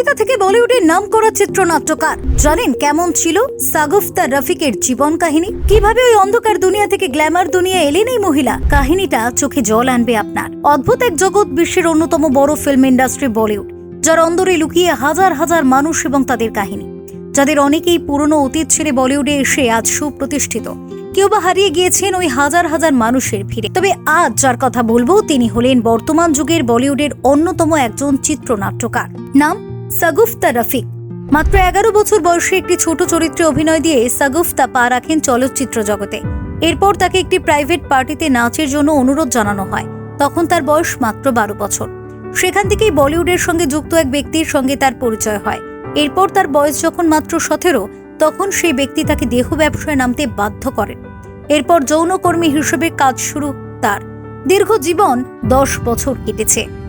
পতিতা থেকে বলিউডের নাম করা চিত্রনাট্যকার। জানেন কেমন ছিল সাগুফতা রফিকের জীবন কাহিনী? কীভাবে ওই অন্ধকার দুনিয়া থেকে গ্ল্যামার দুনিয়া এলেন এই মহিলা? কাহিনীটা চোখে জল আনবে আপনার। অদ্ভুত এক জগৎ বিশ্বের অন্যতম বড় ফিল্ম ইন্ডাস্ট্রি বলিউড, যার অন্দরে লুকিয়ে হাজার হাজার মানুষ এবং তাদের কাহিনী। যাদের অনেকেই পুরনো অতীত ছেড়ে বলিউডে এসে আজ সুপ্রতিষ্ঠিত। কেউ বা হারিয়ে গিয়েছেন ওই হাজার হাজার মানুষের ভিড়ে। তবে আজ যার কথা বলব, তিনি হলেন বর্তমান যুগের বলিউডের অন্যতম একজন চিত্রনাট্যকার। নাম সাগুফতা রফিক। মাত্র এগারো বছর বয়সে একটি ছোট চরিত্রে অভিনয় দিয়ে সাগুফতা পা রাখেন চলচ্চিত্র জগতে। এরপর তাকে একটি প্রাইভেট পার্টিতে নাচের জন্য অনুরোধ জানানো হয়। তখন তার বয়স মাত্র বারো বছর। সেখান থেকেই বলিউডের সঙ্গে যুক্ত এক ব্যক্তির সঙ্গে তার পরিচয় হয়। এরপর তার বয়স যখন মাত্র সতেরো, তখন সেই ব্যক্তি তাকে দেহ ব্যবসায় নামতে বাধ্য করেন। এরপর যৌনকর্মী হিসেবে কাজ শুরু তার। দীর্ঘ জীবন দশ বছর কেটেছে।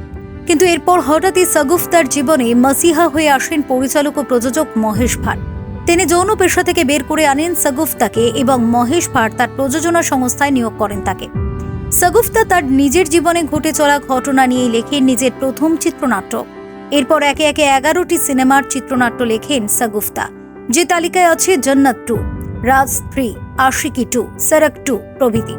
কিন্তু এরপর হঠাৎই সগুফ তার জীবনে মাসিহা হয়ে আসেন পরিচালক ও প্রযোজক মহেশ ভাট। তিনি যৌন পেশা থেকে বের করে আনেন সগুফতাকে এবং মহেশ ভাট তার প্রযোজনা সংস্থায় নিয়োগ করেন তাকে। সগুফতা তার নিজের জীবনে ঘটে চলা ঘটনা নিয়ে লেখেন নিজের প্রথম চিত্রনাট্য। এরপর একে একে এগারোটি সিনেমার চিত্রনাট্য লেখেন সগুফতা। যে তালিকায় আছে Jannat two, Raaz three, Aashiqui two Sadak two প্রভৃতি।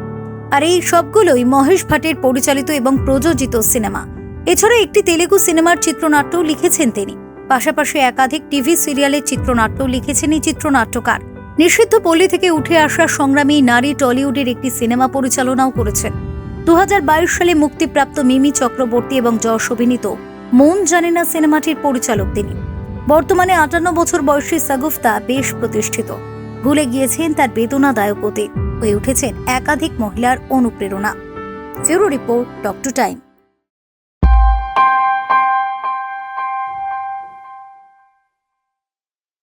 আর এই সবগুলোই মহেশ ভাটের পরিচালিত এবং প্রযোজিত সিনেমা। এছাড়া একটি তেলেগু সিনেমার চিত্রনাট্যও লিখেছেন তিনি। পাশাপাশি একাধিক টিভি সিরিয়ালের চিত্রনাট্য লিখেছেন এই চিত্রনাট্যকার। নিষিদ্ধ পল্লী থেকে উঠে আসা সংগ্রামী নারী টলিউডের একটি সিনেমা পরিচালনাও করেছেন। দুহাজার বাইশ সালে মুক্তিপ্রাপ্ত মিমি চক্রবর্তী এবং যশ অভিনীত মন জানে না সিনেমাটির পরিচালক তিনি। বর্তমানে আটান্ন বছর বয়সী সাগুফতা বেশ প্রতিষ্ঠিত। ভুলে গিয়েছেন তার বেদনাদায়ক অতীত। হয়ে উঠেছেন একাধিক মহিলার অনুপ্রেরণা। Bureau report talk to time.